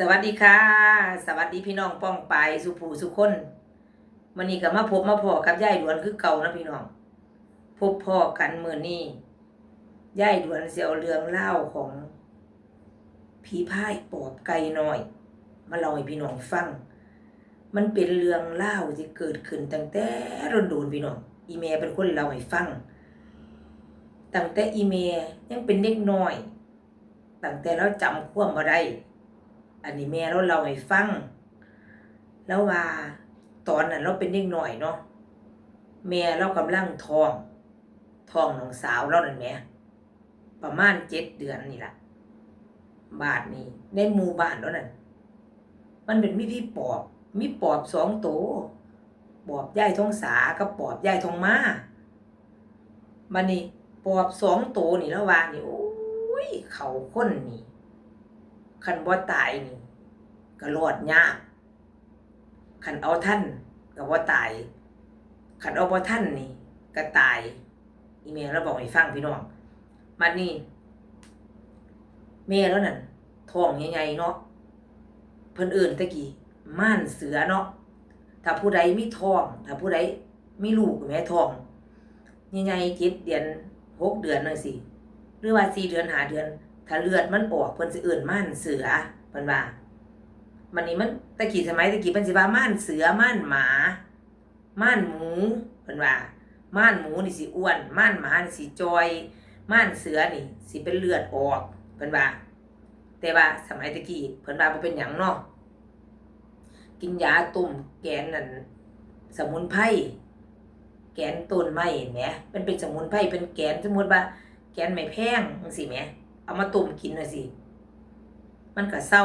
สวัสดีค่ะ สวัสดีพี่น้องป้องไปสุภูสุคนวันนี้ก็มาพบมาพอกับยายดวนคือเก่านะพี่น้อง พบพ่อกันมือนี้ยายดวนเสียวเรื่องเล่าของผีพายปอบไก่น้อย มาเล่าให้พี่น้องฟัง มันเป็นเรื่องเล่าที่เกิดขึ้นตั้งแต่รุนโดนพี่น้อง อีเมเป็นคนเล่าให้ฟังตั้งแต่อีเมยังเป็นเด็กน้อยตั้งแต่เราจำความบ่ได้ อันนี้แม่เราเล่าให้ฟัง แล้วว่าตอนนั้นเราเป็นเด็กน้อยเนาะแม่เรากำลังท้องท้องน้องสาวเรานั่นแม่ประมาณเจ็ดเดือนนี่แหละบาทนี้ในหมู่บ้านแล้วนั่นมันเป็นมีพี่ปอบ มีปอบสองตัวปอบยายทองสากับปอบยายทองมาบันนี้ปอบสองตัวนี่แล้วว่านี่โอ้ยเขาคนนี่ คันบ่ตายนี่ก็รอดยากคันเอาท่านก็บ่ตายคันเอาบ่ท่านนี่ก็ตาย อีเมลเราบอกให้ฟังพี่น้องมันนี่แม่แล้วนั่นท้องใหญ่ๆเนาะเพิ่นเอื่นตะกี้ม่านเสือเนาะถ้าผู้ใดมีท้องถ้าผู้ใดมีลูกแม่ท้องใหญ่ๆเจ็ดเดือนหกเดือนนั่นสิหรือว่าสี่เดือนหาเดือน ถ้าเลือดมันออกเพิ่นสิเอื่นม่านเสือเพิ่นว่ามันนี่มันตะกี้สมัยตะกี้เพิ่นสิว่าม่านเสือม่านหมา ม่านหมูเพิ่นว่าม่านหมูนี่สิอ้วนม่านหมานี่สิจอย ม่านเสือนี่สิเป็นเลือดออกเพิ่นว่าแต่ว่าสมัยตะกี้เพิ่นว่าบ่เป็นหยังเนาะกินยาตุ่มแกนนั่นสมุนไพรแกนต้นไม้แหมมันเป็นสมุนไพรเป็นแกนสมมุติว่า แกนไม้แพงจังซี่แหม เอามาต้มกินน่ะสิ มันก็เศร้า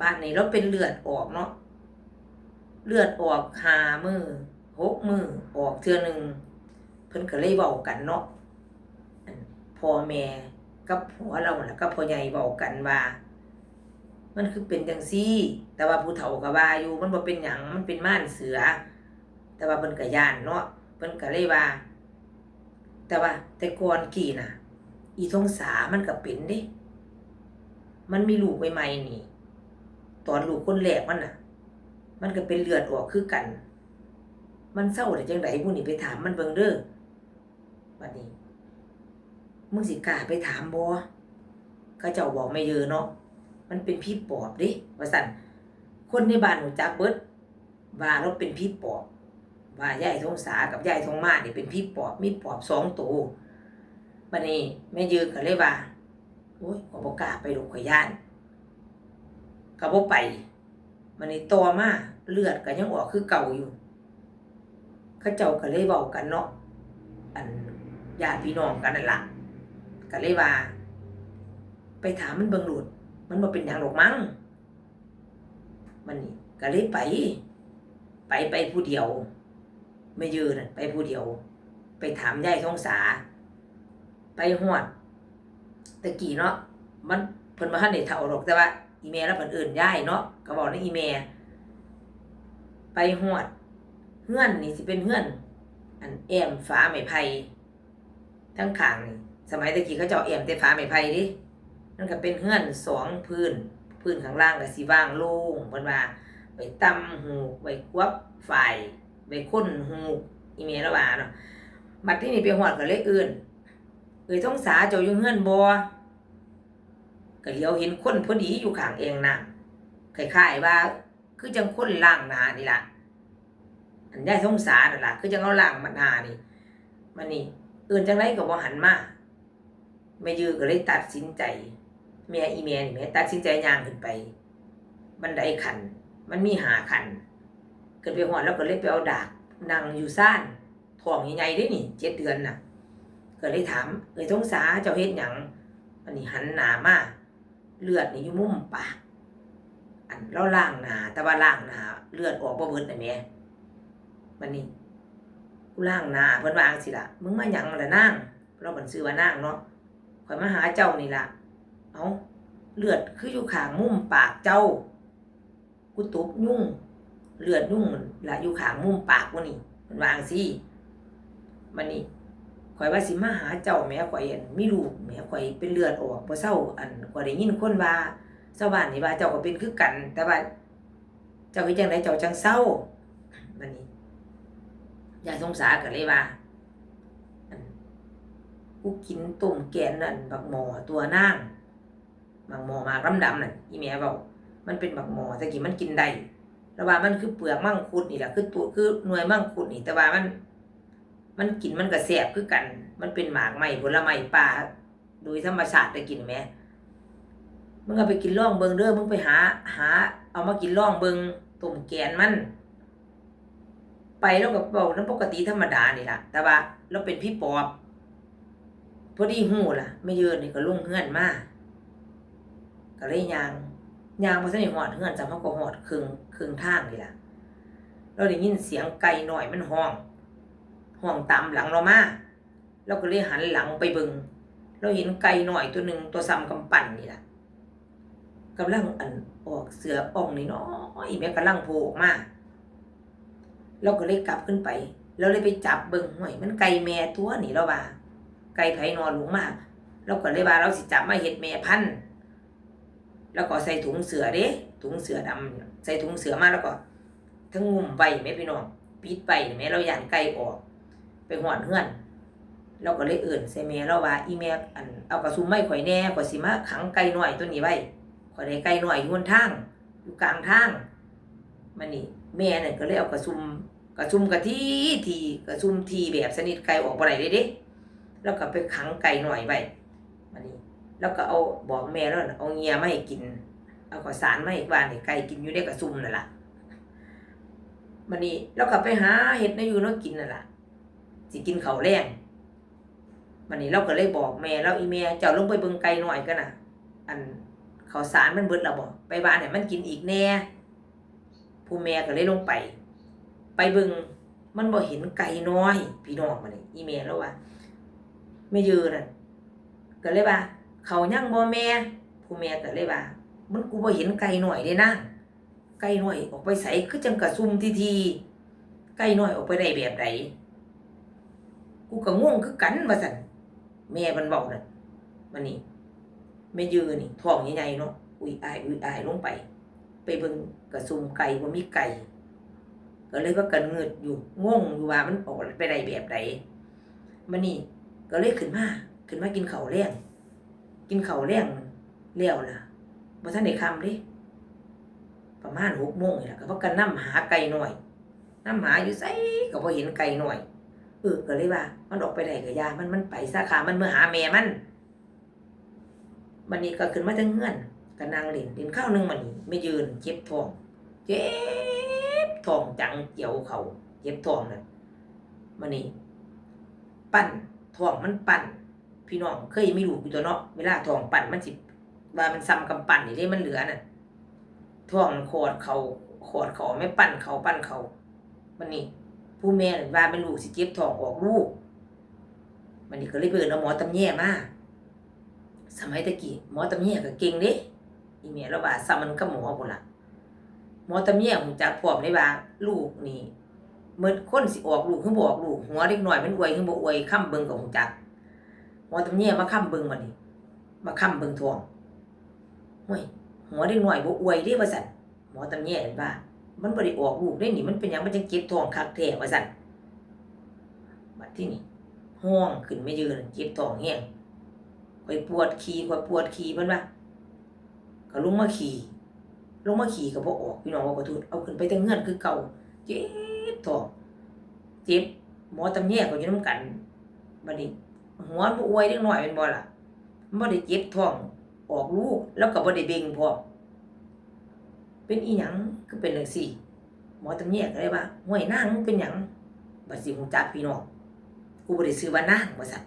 บ้านนี้เราเป็นเลือดออกเนาะ เลือดออกหามือหกมือออกเทือหนึ่งเพิ่นก็เลยเว้ากันเนาะพ่อแม่กับผัวเราน่ะกับพ่อใหญ่เว้ากันว่ามันคือเป็นจังซี่ แต่ว่าผู้เฒ่าก็ว่าอยู่ มันบ่เป็นหยังมันเป็นม่านเสือ แต่ว่าเพิ่นก็ย่านเนาะเพิ่นก็เลยว่า แต่ว่าแต่ก่อนกี่น่ะ อีทงสามันก็เป็นเด้ มันมีลูกใหม่ๆนี่ ตอนลูกคนแรกมันน่ะ มันก็เป็นเลือดออกคือกัน มันเศร้าได้จังไดผู้นี้ไปถามมันเบิ่งเด้อบัดนี้ มึงสิกล้าไปถามบ่ก็เจ้าบอกไม่เยอะเนาะ มันเป็นพี่ปอบด้ว่าซั่นคนในบ้านหูจักเบิดว่าเราเป็นพี่ปอบ ว่ายายทองสากับยายทองมานี่เป็นพี่ปอบมีปอบสองตัว บัดนี้แม่ยืนก็เลยว่าโอ้ยก็บ่กล้าไปลูกข่อยย่านก็บ่ไปบัดนี้ต่อมาเลือดก็ยังออกคือเก่าอยู่เขาเจ้าก็เลยเว้ากันเนาะอันญาติพี่น้องกันนั่นละก็เลยว่า ไปถามมันเบิงโลดมันบ่เป็นหยังหรอกมั้งมันนี่ก็เลยไป ไปไปผู้เดียว ไม่ยืนน่ะไปผู้เดียว ไปถามยายทองสา ไปหวดตะกี้เนาะมันเพิ่นบ่ทันได้เฒ่าหรอกแต่ว่า อีเมลแล้วเพิ่นอิ้นยายเนาะก็บอกในอีเมลไปหวดเฮือนนี่สิเป็นเฮือน อันแอมฟ้าไม้ไผ่ทั้งขางนี่สมัยตะกี้เขาเจ้าแอมแต่ฟ้าไม้ไผ่ดิมันก็เป็นเฮือนสองพื้น พื้นข้างล่างก็สิว่างโล่งเพิ่นว่าไว้ตำหูไว้ควบฝ่ายไว้ค้นหูอีเมลแล้วว่าเนาะบัดที่นี่ไปหวดก็เลยอิ้น เอ้ยท้องสาเจ้าอยู่เฮือนบ่ก็เหลียวเห็นคนพอดีอยู่ข้างเองนะคล้ายๆว่า คือจังคนล่างนานี่ล่ะ อันยายท้องสานั่นล่ะ คือจังเอาล่างมันหนานี่มันนี่เอื่นจังไดก็บ่หันมาแม่ยือก็เลยตัดสินใจแม่อีแม่นี่แม่ตัดสินใจย่างขึ้นไป บันไดขัน มันมีหาขันเกิดไปหอดแล้วก็เลยไปเอาดาบนั่งอยู่ซ่านท้องใหญ่ๆเด้นี่เจ็ดเดือนน่ะ ก็เลยถามเอ้ยทงสาเจ้าเฮ็ดหยังอันนี้หันหน้ามาเลือดนี่อยู่มุมปากอันเราล้างหน้าแต่ว่าล้างหน้าเลือดออกบ่เบิดน่ะแหม่มันนี่กูล้างหน้าเพิ่นวาจังสิล่ะมึงมาหยังละนางเราบันซื้อว่านางเนาะข่อยมาหาเจ้านี่ล่ะเอาเลือดคืออยู่ข้างมุมปากเจ้ากูตบยุ่งเลือดยุ่งละอยู่ข้างมุมปากกูนี่เพิ่นวาจังสิมันนี่ ข่อยว่าสิมาหาเจ้าแม่ข่อยอั่นมีลูกแม่ข่อยเป็นเลือดออกบ่เศร้าอันข่อยได้ยินคนว่าชาวบ้านนี่ว่าเจ้าก็เป็นคือกัน แต่ว่า เจ้าเฮ็ดจังไดเจ้าจังเศร้าบัดนี้ยายสงสารก็เลยว่ากูกินต้มแกนนั่นบักหมอตัวนางบักหมอมากดำๆนั่นอีแม่เว้ามันเป็นบักหมอแต่กี้มันกินได้แต่ว่ามันคือเปลือกมังคุดนี่แหละคือตัวคือหน่วยมังคุดนี่แต่ว่ามัน มันกินมันก็แสบคือกัน มันเป็นหมากไม้ผลไม้ป่าโดยธรรมชาติได้กินไหมมึงเอาไปกินล่องเบิงเด้อมึงไปหา หา เอามากินล่องเบิงต้มแกนมัน ไปแล้วก็เบาน้ำปกติธรรมดานี่ล่ะ แต่ว่าเราเป็นพี่ปอบพอดีหูล่ะ ไม่เยอะนี่ก็ลุ่งเฮือนมาก็เลยยางยางมาสนิทหอดเฮือนจำเขาก็หอดครึ่งครึ่งทางนี่ล่ะ เราได้ยินเสียงไก่หน่อยมันห้อง ห้องตามหลังเรามาเราก็เลยหันหลังไปเบิงเราเห็นไก่หน่อยตัวหนึ่งตัวซ้ำกำปั่นนี่แหละกำลังอันออกเสืออ่องนี่น้อยแม่กำลังโผล่ออกมาเราก็เลยกลับขึ้นไปเราเลยไปจับเบิงห่วยมันไก่แม่ตัวนี่เราว่า ไก่ไผนอนหลงมากเราก็เลยว่าเราสิจับมาเห็ดแม่พันธุ์แล้วก็ใส่ถุงเสือเด้ถุงเสือดำใส่ถุงเสือมาแล้วก็ทั้งงุ่มใบแม่พี่น้องปิดไปแม่เราหย่านไก่ออก ไปหอนเฮือน เราก็เลยเอื่นใส่แม่เราว่า อีแม่อันเอากระซุมไม้ข่อยแน่ข่อยสิมาขังไก่น้อยตัวนี้ไว้ข่อยได้ไก่น้อยอยู่บนทางอยู่กลางทางมันนี่แม่เนี่ยก็เลยเอากระซุมกระซุมกะทีทีกระซุมทีแบบสนิทไก่ออกบ่ได้เด้เด้แล้วก็ไปขังไก่น้อยไว้มันนี่แล้วก็เอาบอกแม่แล้วเอาเงียไมาให้กิน เอาข้าวสารไมาให้บ้านให้ไก่กินอยู่ในกระซุมนั่นละมันนี่แล้วก็ไปหาเห็ดในอยู่เนาะกินนั่นละ สิกินเขาแรงวันนี้เราก็เลยบอกแม่เราอีแม่เจ้าลงไปเบิงไก่หน่อยกันน่ะอันเขาสารมันเบิดแล้วบ่ไปบ้านให้มันกินอีกแน่ผู้แม่ก็เลยลงไป ไปเบิงมันบ่เห็นไก่น้อย พี่น้องมานี่อีแม่แล้วว่าแม่ยืนน่ะก็เลยว่า เขายังบ่แม่ผู้แม่ก็เลยว่า มันกูบ่เห็นไก่หน้อยเด้นะไก่หน้อยออกไปใส่คือจังกระซุ่มทีๆไก่หน้อยออกไปได้แบบใด กูก็ง่วงคือกันว่าสั่นแม่มันบอกน่ะมันนี่แม่ยืนนี่ท้องใหญ่ๆเนาะอุ้ยอายอุ้ยอายลงไป ไปเบิ่งกระซุมไก่บ่มีไก่ ก็เลยว่ากันเงิดอยู่ง่วงอยู่ว่ามันออกไปได้แบบใดมันนี่ก็เลยขึ้นมาขึ้นมากินข้าวแรงกินข้าวแรงแล้วล่ะบ่ทันได้คำด้ประมาณ6โมงนี่ล่ะก็ว่ากันนำหาไก่หน่อยนำหาอยู่ไสก็บ่เห็นไก่หน่อย เออก็เลยว่า มันออกไปไหนกับยา มันมันไปสาขา มันเมื่อหาแม่มันมันนี่ก็ขึ้นมาทั้งเงื่อนก็นางเล่นเล่นข้าวหนึงมันนี่ไม่ยืนเจ็บท้อง เจ็บท้องจังเจียวเขาเจ็บท้องนั่นมันนี่ปั่นท้องมันปั่น พี่น้องเคยไมีลูกอยู่ตัวเนาะเวลาท้องปั่นมันสิว่ามันซ้ำกำปั่นนี่เด้มันเหลือน่ะท้องขอดเขาขอดเขาไม่ปั่นเขาปั่นเขามันนี่ ผู้แม่ว่าเป็นลูกสิเจ็บท้องออกลูกมันนี่ก็เลยไปเอินเอาหมอตำแย่มาสมัยตะกี้หมอตำแย่ก็เก่งเด้อีแม่เราว่าซ้ำมันก็หมอพุ่นละหมอตำแย่หูจักพร้อมได้ว่าลูกนี่เมื่อคนสิออกลูกคือบ่ออกลูกหัวเล็กหน้อยมันอวยคือบ่อวยค้ำเบิ่งก็หูจักหมอตำแย่มาค้ำเบิ่งมานี่มาค้ำเบิ่งท้องห้วยหัวเล็กหน้อยบ่อวยเด้ว่าซั่นหมอตำแย่เห็นว่า มันบ่ได้ออกลูกได้หนีมันเป็นยังมันจังเก็บทองคักแท้ว่าซั่นบัดที่นี่ห้องขึ้นไม่ยืนเจ็บทองแห้งข่อยปวดขี้ข่อยปวดขี้เพิ่นว่าก็ลงมาขี่ลงมาขี่ก็บ่ออกพี่น้องว่าขอโทษเอาขึ้นไปแต่เงื่อนคือเก่าเจ็บทองเจ็บหมอตำแยก็อยู่นํกันบัดนี้หัวบ่อวยเล็กน้อยเป็นบ่ล่ะมันบ่ได้เจ็บท้องออกลูกแล้วก็บ่ได้เบ่งพร้อม เป็นอีหยังคือเป็นจังซี่หมอตำแยก็เลยว่าห้วยนางมึงเป็นหยังบัดสิฮู้จักพี่น้องกูบ่ได้ซื้อว่านางว่าซั่น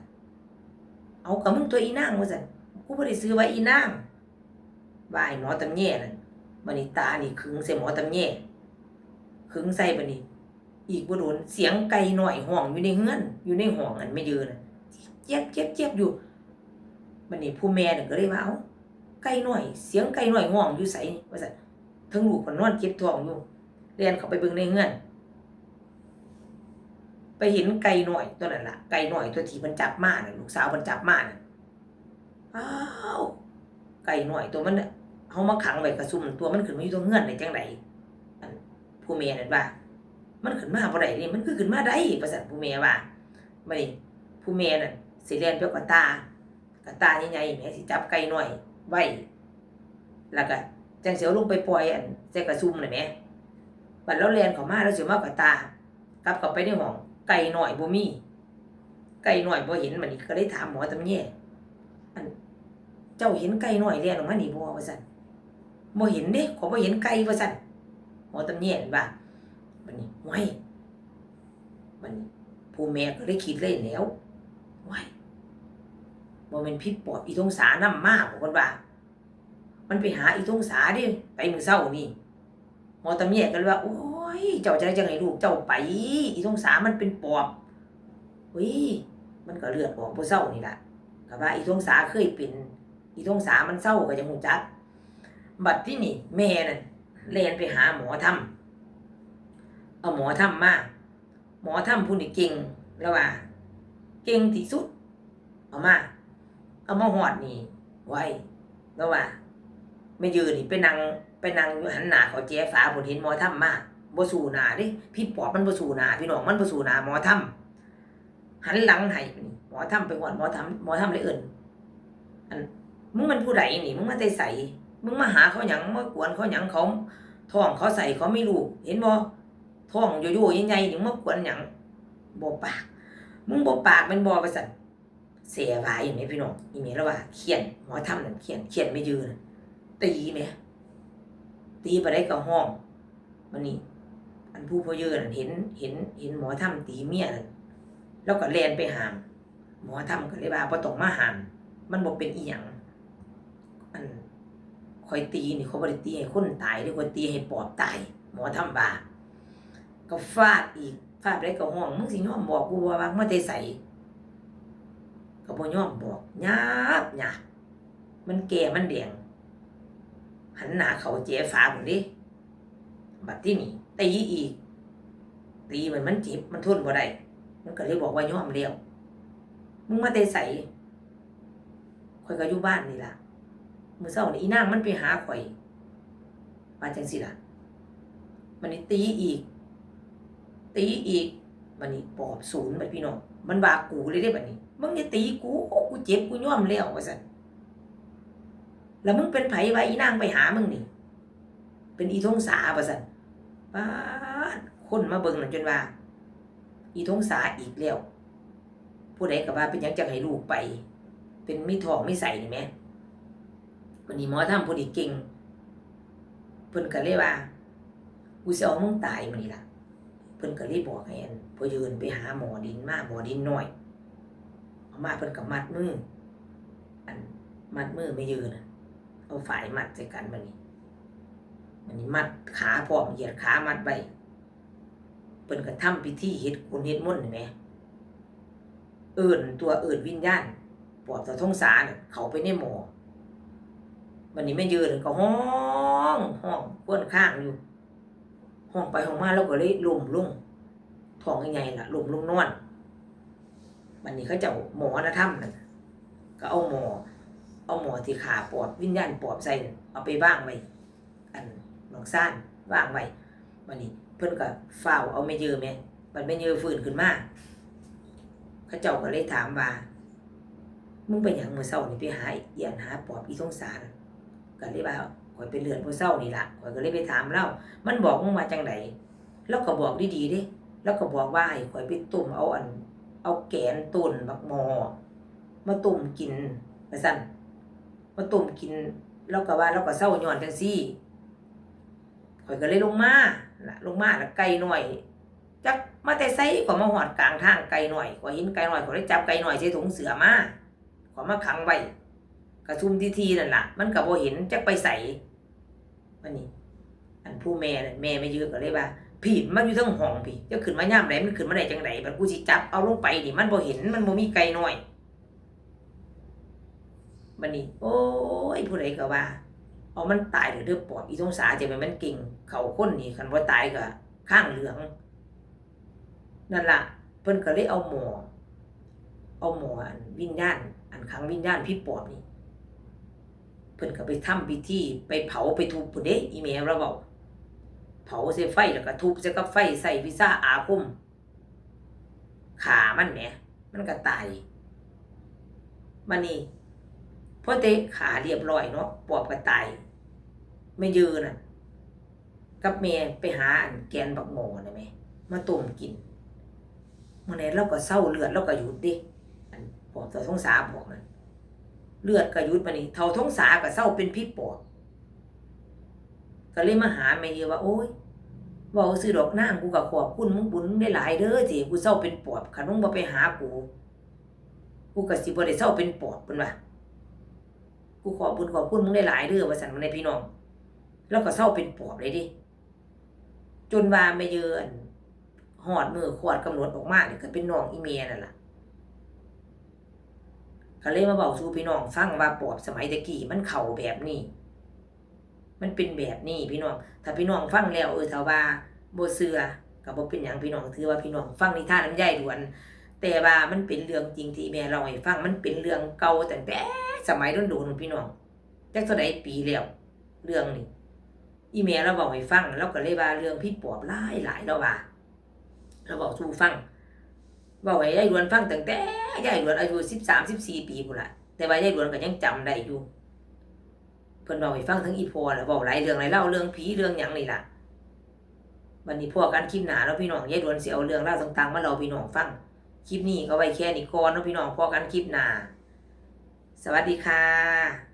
เอากับมึงตัวอีนางว่าซั่นกูบ่ได้ซื้อว่าอีนางว่าไอ้หมอตำแยนั่นบัดนี้ตานี่ขึงใส่หมอตำแยขึงใส่บัดนี้อีกบ่โดนเสียงไก่หน้อยห้องอยู่ในเฮือนอยู่ในห้องอันไม่ยืนน่ะเจ็บเจ็บเจ็บอยู่บัดนี้ผู้แม่น่ะก็เลยว่าเอาไก่หน้อย เสียงไก่หน้อยห้องอยู่ไสว่าซั่น ทั้งลูกคนนอนเก็บทองอยู่เรียนเขาไปเบิ่งในเงื่อน ไปเห็นไก่หน่อยตัวนั้นล่ะ ไก่หน่อยตัวที่มันจับมาน่ะลูกสาวมันจับมาน่ะอ้าวไก่หน่อยตัวมันเฮามาขังไว้กระซุ่มตัวมันขึ้นมาอยู่ตรงเฮือนได้จังไดอันผู้แม่นั่นว่า มันขึ้นมาบ่ได้นี่มันคือขึ้นมาได้ประสันผู้แม่ว่าบัดนี้ผู้แม่นั่นสิเรียนเปียวกับตากระตาใหญ่ๆแม่สิจับไก่หน้อยไว้แล้วก็ จังสิเอาลงไปปล่อยอันใส่กระซุ่มน่ะแหมบัดเราเรียนเข้ามาแล้วสิมาเอากระตากลับเข้าไปในห้องไก่หน้อยบ่มีไก่หน้อยบ่เห็นมันนี่ก็เลยถามหมอตำแย่อันเจ้าเห็นไก่หน้อยเรียนออกมานี่บ่ว่าซั่นบ่เห็นเด้ขอบ่เห็นไก่ว่าซั่นหมอตำแย่นั่นว่าบัดนี้ไว้บัดนี้ผู้แม่ก็เลยคิดเลยแล้วไว้บ่แม่นพิษปอบอีทงสานำมาบ่เพิ่นว่า มันไปหาอีทงสาดิไปมือเช้านี่หมอตำแย่ก็เลยว่า โอ้ย เจ้าจะได้จังไห้ลูกเจ้าไป อีทงสามันเป็นปอบเฮ้ยมันก็เลือดออกบ่เช้านี่แหละก็ว่า อีทงสาเคยเป็น อีทงสามันเศร้าก็จะหูจัก บัดที่นี่ แม่นั่นเรียนไปหาหมอทำเอาหมอทำมาหมอทำผู้นี่เก่งแล้วว่า เก่งที่สุด เอามา เอามาหอดนี่ ไว้แล้วว่า ไม่ยืนนี่ไปนั่งไปนั่งอยู่หันหน้าเขาแจ้ฝาผลเห็นหมอทำมาบ่สู่หน้าดิพี่ปอบมันบ่สู่หน้าพี่น้องมันบ่สู่หน้าหมอทำหันหลังให้หมอทำไปหอดหมอทำหมอทำเลยเอิ่นมึงมันผู้ใดนี่มึงมาแต่ใส่มึงมาหาเขาหยังมากวนเขาหยังเขาท้องเขาใส่เขาไม่รู้เห็นบ่ท้องโยโย่ใหญ่ๆนี่มึงมากวนหยังบ่ปาก มึงบ่ปากมันบ่ว่าซั่นเสียหายอยู่นี่พี่น้องอีเมลแล้วว่าเขียนหมอทำนั่นเขียนเขียนไม่ยืน ตีแหมตีไปได้ก็ห้องมันนี่อันผู้พ่อเยอะนั่นเห็นเห็นเห็นหมอทำตีเมียนั่นแล้วก็แลนไปหาม หมอทำก็เลยว่าบ่ต้องมาหามมันบ่เป็นอีหยังอันคอยตีนี่เขาบริตีให้คนตายด้วยคอยตีให้ปอบตายหมอทำบาก็ฟาดอีกฟาดไปก็ห้องมึงสิยอมบอกกูว่าว่ามาแต่ใส่ก็บ่ยอมบอกหยาบหยาบมันแก่มันแดง หันหน้าเขาเจ๊ฟ้าหมดิบัดที่นี่ตีอีกตีเหมือนมันเจ็บมันทนบ่ได้มันก็เลยบอกว่ายอมเลี้ยวมึงมาแต่ใส่คอยก็อยู่บ้านนี่ล่ะมือเศร้านี่อีนางมันไปหาข่อยมาจังสิล่ะมันนี่ตีอีก ตีอีกมันนี่ปอบศูนย์บัดพี่น้องมันบากูเลยได้บัดนี้มึงอย่ตีกูกูเจ็บกูย่อมแล้วว่าสัน แล้วมึงเป็นไผไว้อีนางไปหามึงนี่ เป็นอีทงสาว่าสันป้าคนมาเบิ่งนั่นจนว่า อีทงสาอีกแล้วผู้ใดก็ว่าเป็นยังจะให้ลูกไป เป็นไมีทองไม่ใส่นี่แหมวันนี้หมอทำผู้ดีเก่งเพิ่นก็เลยว่ากูสิเอามึงตายมื้อนี้ล่ะเพิ่นก็เลยบอกให้อันพอยืนไปหาหมอดินมาหมอดินหน้อยเอามาเพิ่นก็มัดมืออันมัดมือไม่ยืนน่ะ เอาฝ่ายมัดใส่กันบัดนี้บัดนี้มัดขาพร้อมเหยียดขามัดไว้เพิ่นก็ทำพิธีเฮ็ดคุณเฮ็ดมนต์นี่แหมเอิ้นตัวเอิ้นวิญญาณปอบตะทงสาน่ะเขาไปในหมอวันนี้ไม่ยืนก็ห้องห้องควนข้างอยู่ ห้องไปห้องมาแล้วก็เลยลุมลุ่งท้องใหญ่ๆล่ะลุ่มลุ่งนอนวันนี้เขาเจ้าหมอนะถ้ำนั่นก็เอาหมอ เอาหมอที่ขาปอดวิญญาณปอบใส่เอาไปว่างไว้อันหนองซ่านว่างไว้วันนี้เพิ่นก็เฝ้าเอาไม่ยืมแม่มันไม่ยืมฟื้นขึ้นมาเขาเจ้าก็เลยถามว่ามึงไปหยังมือเช้านี่ไปหาเอียนหาปอบอีสงสารก็เลยว่าข่อยเป็นเลือดผู้เศร้านี่ละข่อยก็เลยไปถามเล่ามันบอกมึงมาจังไดแล้วก็บอกดีๆด้แล้วก็บอกว่าให้ข่อยไปตุ่มเอาอัน เอาแกนต้นบักหมอมาตุ่มกินว่าซั่น มาตุ่มกินแล้วก็ว่าแล้วก็เศร้าย้อนจังซี่ข่อยก็เลยลงมาล่ะลงมาแล้วไก่หน่อยจักมาแต่ไสก็มาหอดกลางทางไก่หน่อยข่อยเห็นไก่หน่อยข่อยเลยจับไก่หน่อยใส่ถุงเสือมาข่อยมาขังไว้กระซุ่มทีทีนั่นล่ะ มันก็บ่เห็นจักไปใส่มันนี่อันผู้แม่นั่นแม่ไม่ยืนก็เลยว่าผีมันอยู่ทั้งห้องพี่จะขึ้นมาย่ามไหนมันขึ้นมาได้จังไดบัดกูสิจับเอาลงไปนี่มันบ่เห็นมันบ่มีไกลน้อย มันนี่โอ้ยผู้ใดก็ว่าเอามันตายเถอะเด้อปอบอีสงสารจะเป็นมันเก่งเขาคนนี่คันว่าตายก็ข้างเหลือง นั่นล่ะเพิ่นก็เลยเอาหมอเอาหมออันวิญญาณอันขังวิญญาณพี่ปอบนี่ไปพิ่นก็ไปทำพิธีไปเผาไปทุบพุ่นเด้อีแม่เราเว้าเผาใส่ไฟแล้วก็ทุบใส่กับไฟใส่พิซซ่าอาคมขามันแหมมันก็ตายมานี่ พอเตะขาเรียบร้อยเนาะปอบก็ตายไม่ยืนน่ะ กับแม่ไปหาอันแกนบักโมนะแม่มาต้มกินมื่อนี้เราก็เศร้าเลือดเราก็หยุดดิอันปอบเท่าท้องสาบอกมันเลือดก็หยุดมานี่เท่าท้องสาก็เศร้าเป็นพิษปอบก็เลยมาหาแม่เยอะว่าโอ้ยว่าซื้อดอกนางกูก็ขอบคุณมึงบุญได้หลายเด้อที่กูเศร้าเป็นปอบคันมึงบ่ไปหากู กูก็สิบ่ได้เศร้าเป็นปอบเพิ่นว่า กูขอบุญขอบคุณมึงได้หลายเด้อว่าซั่นมาในพี่น้อง แล้วก็เศร้าเป็นปอบเลยดิ จนว่าไม่เยือนหอดมือขวดกำหนดออกมาเนี่ยก็เป็นน้องอีเมียนั่นแหละก็เลยมาบอกสู่พี่น้องฟังว่าปอบสมัยตะกี้มันเข่าแบบนี้ มันเป็นแบบนี้พี่น้อง ถ้าพี่น้องฟังแล้วเออถ้าว่าโบเสือกับบ่เป็นอย่างพี่น้องถือว่าพี่น้องฟังนิทานน้ำใยด่วน แต่ว่ามันเป็นเรื่องจริงที่แม่เราให้ฟังมันเป็นเรื่องเก่าตั้งแต่สมัยโดนพี่น้องจักเท่าใดปีแล้วเรื่องนี้อีเมลเราบอกให้ฟังเราก็เลยว่าเรื่องพี่ปอบหลายหลายเราว่าเราบอกสู่ฟังบอกให้ยายดวนฟังตั้งแต่ยายดวนอายุสิบสามสิบสี่ปีพุ่นละแต่ว่ายายดวนก็ยังจำได้อยู่เพิ่นบอกให้ฟังทั้งอีพอแล้วบอกหลายเรื่องหลายเล่าเรื่องผีเรื่องหยังนี่ล่ะวันนี้พวกกันคลิปหนาแล้วพี่น้องยายดวนเสิเอาเรื่องเล่าต่างๆมาเราพี่น้องฟัง คลิปนี้ก็ไว้แค่นี้ก่อนเนาะพี่น้องพอกันคลิปหน้า สวัสดีค่ะ